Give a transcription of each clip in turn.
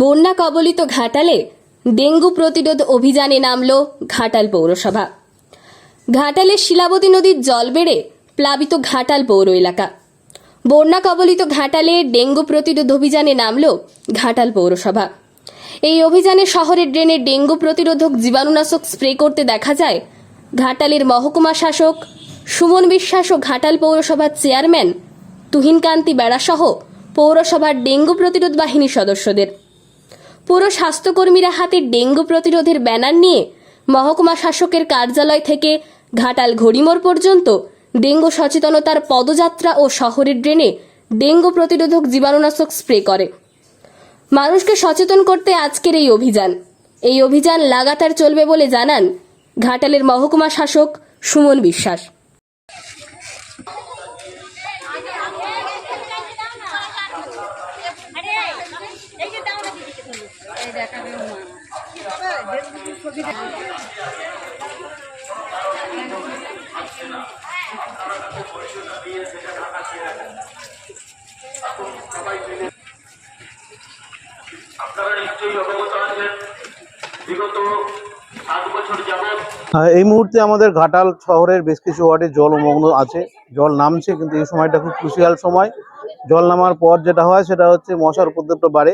বন্যা কবলিত ঘাটালে ডেঙ্গু প্রতিরোধ অভিযানে নামল ঘাটাল পৌরসভা। ঘাটালে শিলাবতী নদীর জল বেড়ে প্লাবিত ঘাটাল পৌর এলাকা। বন্যা কবলিত ঘাটালে ডেঙ্গু প্রতিরোধ অভিযানে নামল ঘাটাল পৌরসভা। এই অভিযানে শহরের ড্রেনে ডেঙ্গু প্রতিরোধক জীবাণুনাশক স্প্রে করতে দেখা যায় ঘাটালের মহকুমা শাসক, সুমন বিশ্বাস ও ঘাটাল পৌরসভার চেয়ারম্যান তুহিনকান্তি বেড়াসহ পৌরসভার ডেঙ্গু প্রতিরোধ বাহিনীর সদস্যদের। পুরো স্বাস্থ্যকর্মীরা হাতে ডেঙ্গু প্রতিরোধের ব্যানার নিয়ে মহকুমা শাসকের কার্যালয় থেকে ঘাটাল ঘড়িমোড় পর্যন্ত ডেঙ্গু সচেতনতার পদযাত্রা ও শহরের ড্রেনে ডেঙ্গু প্রতিরোধক জীবাণুনাশক স্প্রে করে। মানুষকে সচেতন করতে আজকের এই অভিযান। এই অভিযান লাগাতার চলবে বলে জানান ঘাটালের মহকুমা শাসক সুমন বিশ্বাস আরে এই যে দাও না দিদিকে তুমি এই দেখাবে মা হ্যাঁ, এই মুহূর্তে আমাদের ঘাটাল শহরের বেশ কিছু ওয়ার্ডে জলমগ্ন আছে। জল নামছে কিন্তু এই সময়টা খুব ক্রুশিয়াল সময়। জল নামার পর যেটা হয় সেটা হচ্ছে মশার উপদ্রবটা বাড়ে।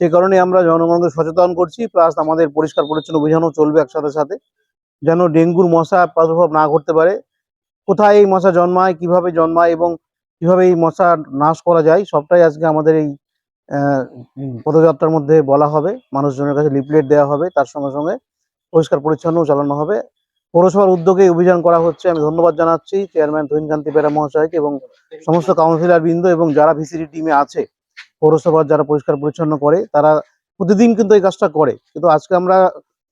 সেই কারণে আমরা জনগণকে সচেতন করছি প্লাস আমাদের পরিষ্কার পরিচ্ছন্ন অভিযানও চলবে একসাথে সাথে, যেন ডেঙ্গুর মশা প্রাদুর্ভাব না ঘটতে পারে। কোথায় এই মশা জন্মায়, কীভাবে জন্মায় এবং কীভাবে এই মশা নাশ করা যায়, সবটাই আজকে আমাদের এই পদযাত্রার মধ্যে বলা হবে। মানুষজনের কাছে লিফলেট দেওয়া হবে, তার সঙ্গে সঙ্গে পরিষ্কার পরিচ্ছন্ন চালানো হবে। পৌরসভার উদ্যোগে অভিযান করা হচ্ছে, আমি ধন্যবাদ জানাচ্ছি। চেয়ারম্যান তুহিনকান্তি বেরা মহাশয়কে এবং সমস্ত কাউন্সিলর বৃন্দ এবং যারা ভিসিডি টিমে আছে পৌরসভার যারা পরিষ্কার পরিচ্ছন্ন করে তারা প্রতিদিন কিন্তু এই কাজটা করে। কিন্তু আজকে আমরা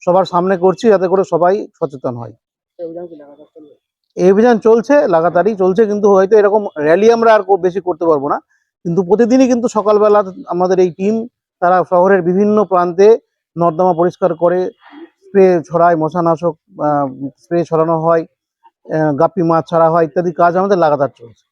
সবার সামনে করছি যাতে করে সবাই সচেতন হয়। এই অভিযান চলছে লাগাতারই চলছে কিন্তু হয়তো এরকম র্যালি আমরা আর কো- বেশি করতে পারব না। কিন্তু প্রতিদিনই কিন্তু সকালবেলা আমাদের এই টিম তারা শহরের বিভিন্ন প্রান্তে নর্দমা পরিষ্কার করে স্প্রে ছড়ায় মশানাশক স্প্রে ছড়ানো হয় গাপ্পি মাছ ছাড়া হয় ইত্যাদি কাজ আমাদের লাগাতার চলছে।